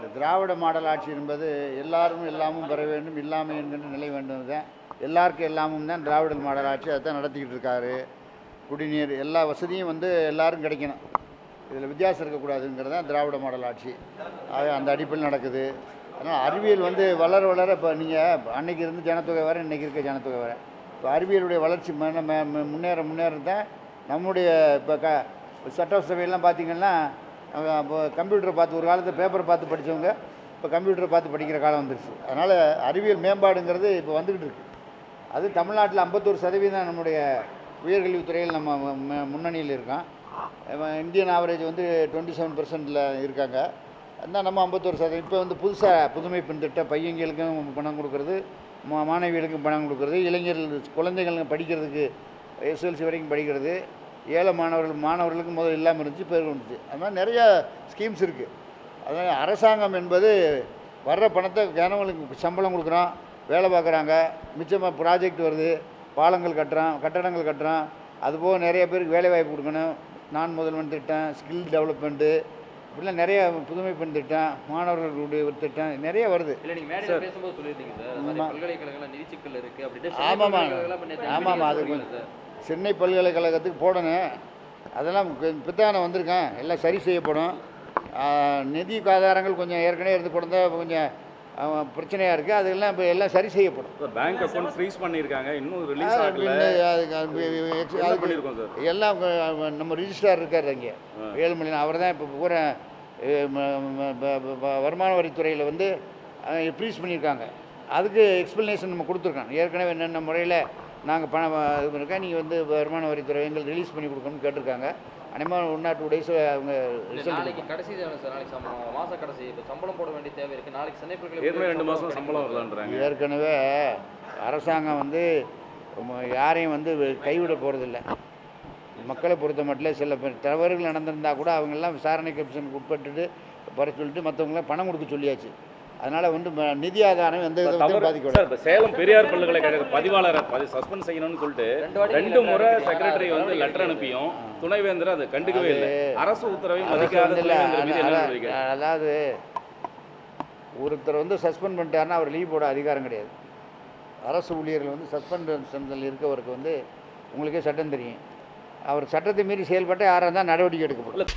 இந்த திராவிட மாடல் ஆட்சி என்பது எல்லாரும் எல்லாமும் பெற வேண்டும் இல்லாமை என்கின்ற நிலை வேண்டும் தான் எல்லாருக்கும் எல்லாமும் தான் திராவிட மாடல் ஆட்சி அதை தான் நடத்திக்கிட்டு இருக்காரு. குடிநீர் எல்லா வசதியும் வந்து எல்லாரும் கிடைக்கணும். இதில் வித்தியாசம் இருக்கக்கூடாதுங்கிறது தான் திராவிட மாடல் ஆட்சி. ஆக அந்த அடிப்பில் நடக்குது. அதனால் அறிவியல் வந்து வளர வளர இப்போ நீங்கள் அன்னைக்கு இருந்து ஜனத்தொகை வேறு இன்றைக்கி இருக்க ஜனத்தொகை வேறு இப்போ அறிவியலுடைய வளர்ச்சி முன்னேற முன்னேற தான் நம்முடைய இப்போ க சட்டசபையெல்லாம் பார்த்தீங்கன்னா இப்போ கம்ப்யூட்டரை பார்த்து ஒரு காலத்தில் பேப்பரை பார்த்து படித்தவங்க இப்போ கம்ப்யூட்டரை பார்த்து படிக்கிற காலம் வந்துருச்சு. அதனால் அறிவியல் மேம்பாடுங்கிறது இப்போ வந்துக்கிட்டு இருக்கு. அது தமிழ்நாட்டில் ஐம்பத்தோரு சதவீதம் நம்முடைய உயர்கல்வித்துறையில் நம்ம ம- முன்னணியில் இருக்கோம் இந்தியன் ஆவரேஜ் வந்து டுவெண்ட்டி செவன் பர்சன்டில் இருக்காங்க. அதான் நம்ம ஐம்பத்தோரு சதவீதம். இப்போ வந்து புதுசாக புதுமை பெண் திட்டம் பையங்களுக்கும் பணம் கொடுக்குறது மா மாணவிகளுக்கும் பணம் கொடுக்குறது இளைஞர்கள் குழந்தைகளுக்கு படிக்கிறதுக்கு எஸ்எல்சி வரைக்கும் படிக்கிறது ஏழை மாணவர்கள் மாணவர்களுக்கு முதல் இல்லாமல் இருந்துச்சு இப்போ இருந்துச்சு அது மாதிரி நிறைய ஸ்கீம்ஸ் இருக்குது அதனால் அரசாங்கம் என்பது வர்ற பணத்தை ஜனங்களுக்கு சம்பளம் கொடுக்குறோம் வேலை பார்க்குறாங்க மிச்சமாக ப்ராஜெக்ட் வருது பாலங்கள் கட்டுறோம் கட்டடங்கள் கட்டுறோம் அதுபோக நிறைய பேருக்கு வேலை வாய்ப்பு கொடுக்கணும். நான் முதல்வன் திட்டம் ஸ்கில் டெவலப்மெண்ட்டு இப்படிலாம் நிறைய புதுமை பெண் திட்டம் மாணவர்களுடைய ஒரு திட்டம் நிறைய வருது. பேசும்போது சொல்லியிருந்தீங்க சார். அது மாதிரி சென்னை பல்கலைக்கழகத்துக்கு போடணும். அதெல்லாம் பித்தான வந்திருக்கேன். எல்லாம் சரி செய்யப்படும். நிதி ஆதாரங்கள் கொஞ்சம் ஏற்கனவே இருந்து கொடுத்தா கொஞ்சம் பிரச்சனையாக இருக்குது அதெல்லாம் இப்போ எல்லாம் சரி செய்யப்படும். பேங்க் அக்கௌண்ட் ஃப்ரீஸ் பண்ணியிருக்காங்க. இன்னும் ரிலீஸ் அது ஆகல. அது பண்ணியிருக்கோம் சார்? எல்லாம் நம்ம ரிஜிஸ்டார் இருக்கார் அங்கே. ஏழுமலை அவர் தான் இப்போ பூரா வருமான வரித்துறையில் வந்து ஃப்ரீஸ் பண்ணியிருக்காங்க. அதுக்கு எக்ஸ்ப்ளனேஷன் நம்ம கொடுத்துருக்கோம். ஏற்கனவே என்னென்ன முறையில் நாங்கள் பணம் இது பண்ணிருக்கோம். நீங்கள் வந்து வருமான வரித்துறை எங்களுக்கு ரிலீஸ் பண்ணி கொடுக்கணும்னு கேட்டிருக்காங்க. அனைமாக ஒன் ஆர் டூ டேஸ் அவங்க நாளைக்கு கடைசி சார் நாளைக்கு சம்பளம். மாச கடைசி இப்ப சம்பளம் போட வேண்டிய தேவை இருக்கு. நாளைக்கு சென்னை ஏற்கனவே ரெண்டு கிடைக்கும். சம்பளம் வரலான்றாங்க. ஏற்கனவே அரசாங்கம் வந்து யாரையும் வந்து கைவிட போகிறதில்ல மக்களை பொறுத்த மட்டும் சில பேர் தவறுகள் நடந்திருந்தால் கூட அவங்கெல்லாம் விசாரணை கமிஷனுக்கு உட்பட்டுட்டு வர சொல்லிட்டு மற்றவங்களாம் பணம் கொடுக்க சொல்லியாச்சு. அதனால் வந்து நிதி ஆதாரம் எந்த இப்ப சேலம் பெரியார் பல்கலைக்கழக பதிவாளரை சஸ்பெண்ட் செய்யணும்னு சொல்லிட்டு ரெண்டு முறை. செக்ரட்டரி வந்து லெட்டர் அனுப்பியும். துணைவேந்தர் அதை கண்டுக்கவே இல்லை. அரசு உத்தரவை மதிக்காத அதாவது ஒருத்தர் வந்து சஸ்பெண்ட் பண்ணிட்டாருன்னா அவர் லீவ் போட அதிகாரம் கிடையாது. அரசு ஊழியர்கள் வந்து சஸ்பென்ஷனில் இருக்கவருக்கு வந்து உங்களுக்கே சட்டம் தெரியும். அவர் சட்டத்தை மீறி செயல்பட்டு யாராக இருந்தால் நடவடிக்கை எடுக்கப்படும்.